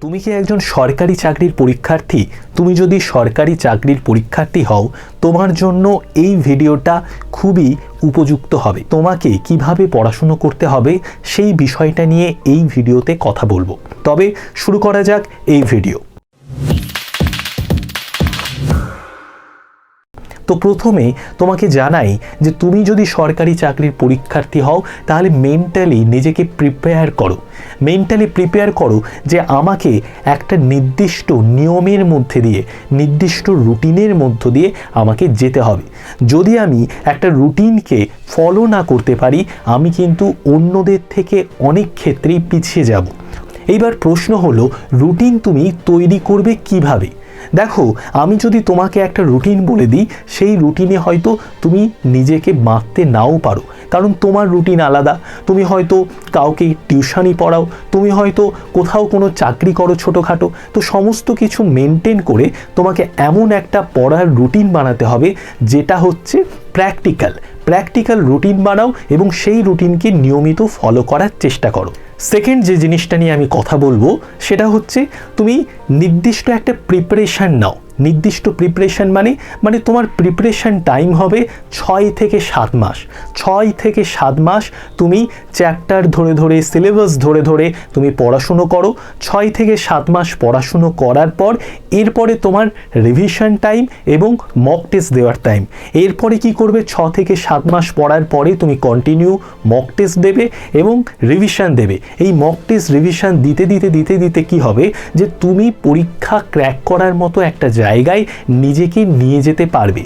তুমি কি একজন সরকারি চাকরির পরীক্ষার্থী? তুমি যদি সরকারি চাকরির পরীক্ষার্থী হও, তোমার জন্য এই ভিডিওটা খুবই উপযুক্ত হবে। তোমাকে কীভাবে পড়াশুনো করতে হবে, সেই বিষয়টা নিয়ে এই ভিডিওতে কথা বলব। তবে শুরু করা যাক এই ভিডিও। তো প্রথমে তোমাকে জানাই যে তুমি যদি সরকারি চাকরির পরীক্ষার্থী হও, তাহলে মেন্টালি নিজেকে প্রিপেয়ার করো। মেন্টালি প্রিপেয়ার করো যে আমাকে একটা নির্দিষ্ট নিয়মের মধ্যে দিয়ে, নির্দিষ্ট রুটিনের মধ্য দিয়ে আমাকে যেতে হবে। যদি আমি একটা রুটিনকে ফলো না করতে পারি, আমি কিন্তু অন্যদের থেকে অনেক ক্ষেত্রেই পিছিয়ে যাব। এইবার প্রশ্ন হলো, রুটিন তুমি তৈরি করবে কীভাবে? দেখো, আমি যদি তোমাকে একটা রুটিন বলে দিই, সেই রুটিনে হয়তো তুমি নিজেকে বাঁধতে নাও পারো। কারণ তোমার রুটিন আলাদা। তুমি হয়তো কাউকে টিউশনই পড়াও, তুমি হয়তো কোথাও কোনো চাকরি করো ছোটোখাটো। তো সমস্ত কিছু মেনটেন করে তোমাকে এমন একটা পড়ার রুটিন বানাতে হবে, যেটা হচ্ছে প্র্যাকটিক্যাল প্র্যাকটিক্যাল রুটিন বানাও এবং সেই রুটিনকে নিয়মিত ফলো করার চেষ্টা করো। সেকেন্ড যে জিনিসটা নিয়ে আমি কথা বলব, সেটা হচ্ছে তুমি নির্দিষ্ট একটা প্রিপারেশান নাও। নির্দিষ্ট প্রিপারেশান মানে মানে তোমার প্রিপারেশান টাইম হবে ছয় থেকে সাত মাস। ছয় থেকে সাত মাস তুমি চ্যাপ্টার ধরে ধরে সিলেবাস ধরে ধরে তুমি পড়াশুনো করো। ছয় থেকে সাত মাস পড়াশুনো করার পর এরপরে তোমার রিভিশন টাইম এবং মক টেস্ট দেওয়ার টাইম এরপরে কি করবে? ছ থেকে সাত মাস পড়ার পরে তুমি কন্টিনিউ মক টেস্ট দেবে এবং রিভিশন দেবে। এই মক টেস্ট রিভিশন দিতে দিতে দিতে দিতে কি হবে? যে তুমি পরীক্ষা ক্র্যাক করার মতো একটা জায়গায় নিজেকে নিয়ে যেতে পারবে।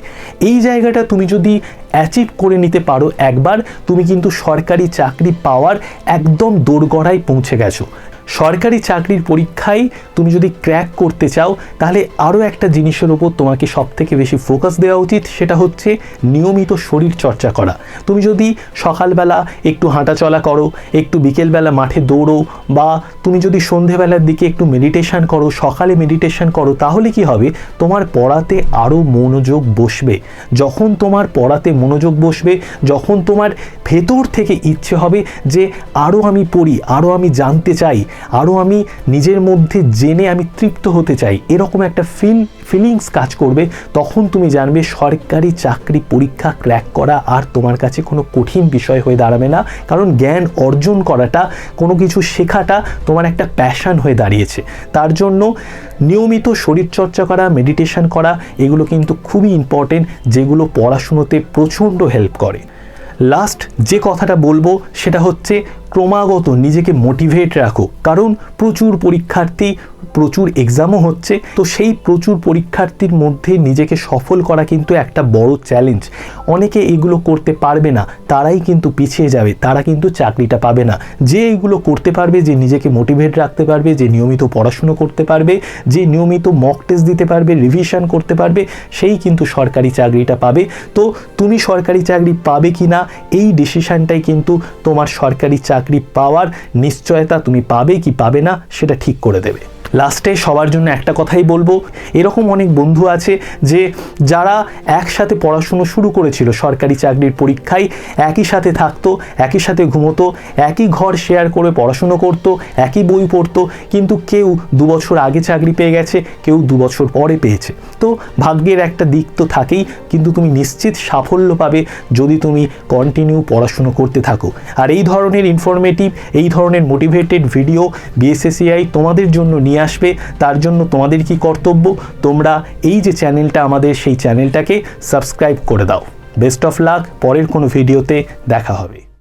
এই জায়গাটা তুমি যদি অ্যাচিভ করে নিতে পারো, একবার তুমি কিন্তু সরকারি চাকরি পাওয়ার একদম দোরগড়ায় পৌঁছে গেছো। সরকারি চাকরির পরীক্ষায় তুমি যদি ক্র্যাক করতে চাও, তাহলে আরও একটা জিনিসের ওপর তোমাকে সব থেকে বেশি ফোকাস দেওয়া উচিত, সেটা হচ্ছে নিয়মিত শরীর চর্চা করা। তুমি যদি সকালবেলা একটু হাঁটাচলা করো, একটু বিকেলবেলা মাঠে দৌড়ো, বা তুমি যদি সন্ধেবেলার দিকে একটু মেডিটেশান করো, সকালে মেডিটেশান করো, তাহলে কি হবে? তোমার পড়াতে আরও মনোযোগ বসবে। যখন তোমার পড়াতে মনোযোগ বসবে, যখন তোমার ভেতর থেকে ইচ্ছে হবে যে আরও আমি পড়ি আরও আমি জানতে চাই আরও আমি নিজের মধ্যে জেনে আমি তৃপ্ত হতে চাই। এরকম একটা ফিল ফিলিংস কাজ করবে, তখন তুমি জানবে সরকারি চাকরি পরীক্ষা ক্র্যাক করা আর তোমার কাছে কোনো কঠিন বিষয় হয়ে দাঁড়াবে না। কারণ জ্ঞান অর্জন করাটা, কোনো কিছু শেখাটা তোমার একটা প্যাশান হয়ে দাঁড়িয়েছে। তার জন্য নিয়মিত শরীরচর্চা করা মেডিটেশন করা, এগুলো কিন্তু খুবই ইম্পর্টেন্ট যেগুলো পড়াশুনোতে প্রচণ্ড হেল্প করে। লাস্ট যে কথাটা বলব, সেটা হচ্ছে ক্রমাগত নিজেকে মোটিভেট রাখো কারণ প্রচুর পরীক্ষার্থী, প্রচুর এক্সামও হচ্ছে। তো সেই প্রচুর পরীক্ষার্থীর মধ্যে নিজেকে সফল করা কিন্তু একটা বড় চ্যালেঞ্জ অনেকে এগুলো করতে পারবে না, তারাই কিন্তু পিছিয়ে যাবে, তারা কিন্তু চাকরিটা পাবে না। যে এগুলো করতে পারবে, যে নিজেকে মোটিভেট রাখতে পারবে, যে নিয়মিত পড়াশুনো করতে পারবে, যে নিয়মিত মক টেস্ট দিতে পারবে রিভিশন করতে পারবে, সেই কিন্তু সরকারি চাকরিটা পাবে। তো তুমি সরকারি চাকরি পাবে কি না এই ডিসিশানটাই কিন্তু তোমার সরকারি চাকরি পাওয়ার নিশ্চয়তা তুমি পাবে কি পাবে না সেটা ঠিক করে দেবে। লাস্টে সবার জন্য একটা কথাই বলব। এরকম অনেক বন্ধু আছে যে যারা একসাথে পড়াশুনো শুরু করেছিল সরকারি চাকরির পরীক্ষায়, একই সাথে থাকতো, একই সাথে ঘুমোতো, একই ঘর শেয়ার করে পড়াশুনো করতো, একই বই পড়তো, কিন্তু কেউ দু বছর আগে চাকরি পেয়ে গেছে, কেউ দু বছর পরে পেয়েছে। তো ভাগ্যের একটা দিক তো থাকেই, কিন্তু তুমি নিশ্চিত সাফল্য পাবে যদি তুমি কন্টিনিউ পড়াশুনো করতে থাকো। আর এই ধরনের ইনফরমেটিভ এই ধরনের মোটিভেটেড ভিডিও বিএসএসিআই তোমাদের জন্য নিয়ে আসবে, তার জন্য তোমাদের কি কর্তব্য? তোমরা এই যে চ্যানেলটা আমাদের, সেই চ্যানেলটাকে সাবস্ক্রাইব করে দাও। বেস্ট অফ লাক, পরের কোনো ভিডিওতে দেখা হবে।